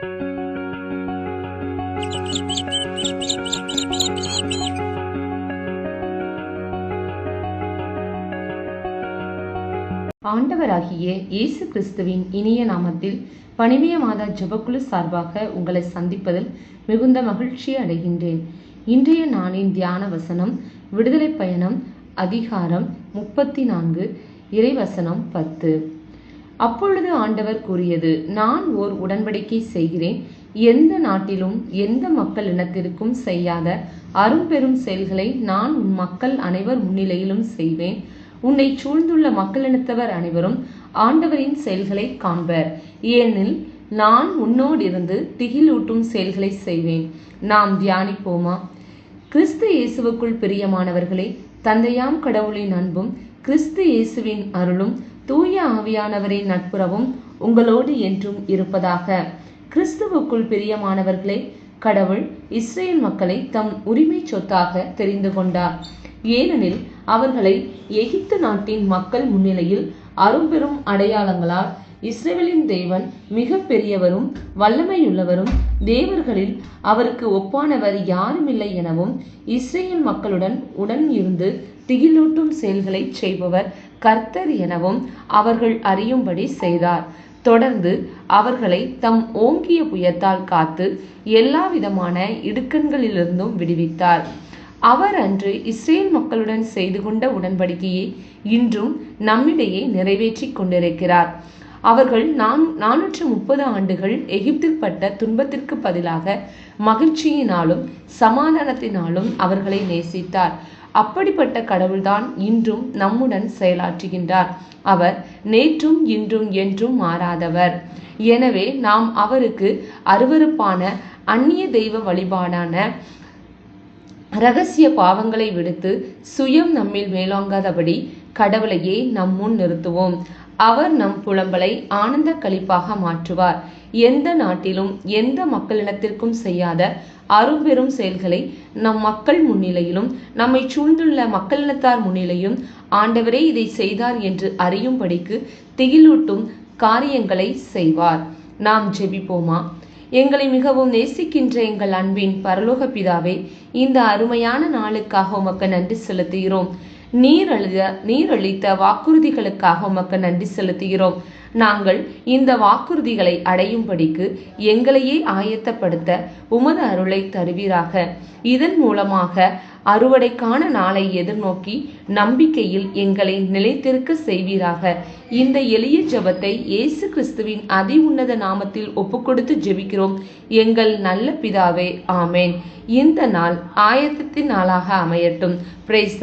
ஆண்டவராகிய இயேசு கிறிஸ்துவின் இனிய நாமத்தில் பணிவிய மாதா ஜபக்குழு சார்பாக உங்களை சந்திப்பதில் மிகுந்த மகிழ்ச்சி அடைகின்றேன். இன்றைய நாளின் தியான வசனம் விடுதலை பயணம் அதிகாரம் முப்பத்தி நான்கு இறைவசனம் பத்து. அப்பொழுது ஆண்டவர் கூறியது நான் ஓர் உடன்படிக்கை செய்கிறேன். எந்த நாட்டிலும் எந்த மக்கள் இனத்திற்கும் செய்யாத அரும்பெரும் செயல்களை நான் உன் மக்கள் அனைவர் முன்னிலையிலும் செய்வேன். உன்னை சூழ்ந்துள்ள மக்களினத்தவர் அனைவரும் ஆண்டவரின் செயல்களை காண்பர். ஏனில் நான் உன்னோடிருந்து திகிலூட்டும் செயல்களை செய்வேன். நாம் தியானிப்போமா? கிறிஸ்து இயேசுவுக்குள் பிரியமானவர்களே தந்தையாம் கடவுளின் அன்பும் கிறிஸ்து இயேசுவின் அருளும் தூய ஆவியானவரின் நட்புறவும் உங்களோடு என்றும் இருப்பதாக. கிறிஸ்துவுக்குள் பிரியமானவர்களே கடவுள் இஸ்ரேல் மக்களை தம் உரிமை சொத்தாக தெரிந்து கொண்டார். ஏனெனில் அவர்களை எகிப்து நாட்டின் மக்கள் முன்னிலையில் அரும்பெரும் அடையாளங்களால் இஸ்ரேலின் தேவன் மிக பெரியவரும் வல்லமையுள்ளவரும் தேவர்களில் அவருக்கு ஒப்பானவர் யாருமில்லை எனவும் இஸ்ரேல் மக்களுடன் உடன் இருந்து திகிலூட்டும் செயல்களை செய்பவர் கர்த்தர் எனவும் அவர்கள் அறியும்படி செய்தார். தொடர்ந்து அவர்களை தம் ஓங்கிய புயத்தால் காத்து எல்லா விதமான இடுக்கண்களிலிருந்தும் விடுவித்தார். அவர் அன்று இஸ்ரேல் மக்களுடன் செய்து கொண்ட உடன்படிக்கையை இன்றும் நம்மிடையே நிறைவேற்றி கொண்டிருக்கிறார். அவர்கள் நான் நானூற்று முப்பது ஆண்டுகள் எகிப்தில் பட்ட துன்பத்திற்கு பதிலாக மகிழ்ச்சியினாலும் சமாதானத்தினாலும் அவர்களை நேசித்தார். அப்படிப்பட்ட கடவுள்தான் இன்றும் நம்முடன் செயலாற்றுகின்றார். அவர் நேற்றும் இன்றும் என்றும் மாறாதவர். எனவே நாம் அவருக்கு அருவருப்பான அந்நிய தெய்வ வழிபாடான ரகசிய பாவங்களை விடுத்து சுயம் நம்மில் மேலோங்காதபடி கடவுளையே நம் முன் நிறுத்துவோம். அவர் நம் புலம்பலை ஆனந்த கழிப்பாக மாற்றுவார். எந்த நாட்டிலும் எந்த மக்களிடத்திற்கும் செய்யாத அரும்பெரும் செயல்களை நம் மக்கள் முன்னிலையிலும் நம்மை சூழ்ந்துள்ள மக்களினத்தார் முன்னிலையும் ஆண்டவரே இதை செய்தார் என்று அறியும்படிக்கு திகிலூட்டும் காரியங்களை செய்வார். நாம் ஜெபிப்போமா? எங்களை மிகவும் நேசிக்கின்ற எங்கள் அன்பின் பரலோக பிதாவே இந்த அருமையான நாளுக்காக உமக்கு நன்றி செலுத்துகிறோம். நீர் அளித்த வாக்குறுதிகளுக்காக உமக்கு நன்றி செலுத்துகிறோம். நாங்கள் இந்த வாக்குறுதிகளை அடையும்படிக்கு எங்களையே ஆயத்தப்படுத்த உமது அருளை தருவீராக. இதன் மூலமாக அறுவடைக்கான நாளை எதிர்நோக்கி நம்பிக்கையில் எங்களை நிலைத்திருக்க செய்வீராக. இந்த எளிய ஜபத்தை இயேசு கிறிஸ்துவின் அதி உன்னத நாமத்தில் ஒப்புக்கொடுத்து ஜெபிக்கிறோம். எங்கள் நல்ல பிதாவே ஆமேன். இந்த நாள் ஆயத்தத்தின் நாளாக அமையட்டும். பிரைஸ்